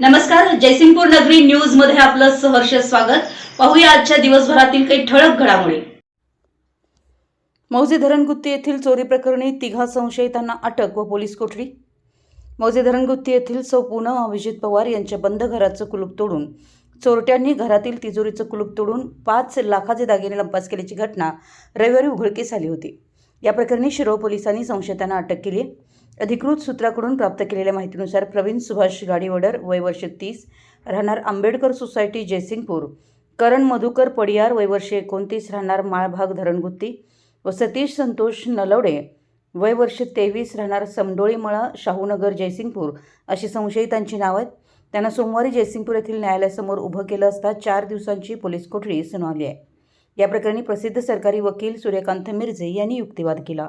नमस्कार जयसिंगपूर नगरी न्यूजमध्ये आपलं सहर्ष स्वागत. पाहूया आजच्या दिवसभरातील काही ठळक घडामोडी. मौजे धरणगुत्ती येथील चोरी प्रकरणी तिघा संशयितांना अटक व पोलीस कोठडी. मौजे धरणगुत्ती येथील सौ पूनम अभिजित पवार यांच्या बंद घराचं कुलूप तोडून चोरट्यांनी घरातील तिजोरीचं कुलूप तोडून पाच लाखाचे दागिने लंपास केल्याची घटना रविवारी उघडकीस आली होती. या प्रकरणी शिरोळ पोलिसांनी संशयितांना अटक केली आहे अधिकृत सूत्राकडून प्राप्त केलेल्या माहितीनुसार प्रवीण सुभाष गाडीवडर वय वर्ष तीस राहणार आंबेडकर सोसायटी जयसिंगपूर. करण मधुकर पडियार वय वर्ष एकोणतीस राहणार माळभाग धरणगुत्ती. व सतीश संतोष नलवडे वय वर्ष तेवीस राहणार समडोळीमळा शाहूनगर जयसिंगपूर. अशी संशयितांची नावं आहेत. त्यांना सोमवारी जयसिंगपूर येथील न्यायालयासमोर उभं केलं असता चार दिवसांची पोलीस कोठडी सुनावली आहे. या प्रकरणी प्रसिद्ध सरकारी वकील सूर्यकांत मिर्झे यांनी युक्तिवाद केला.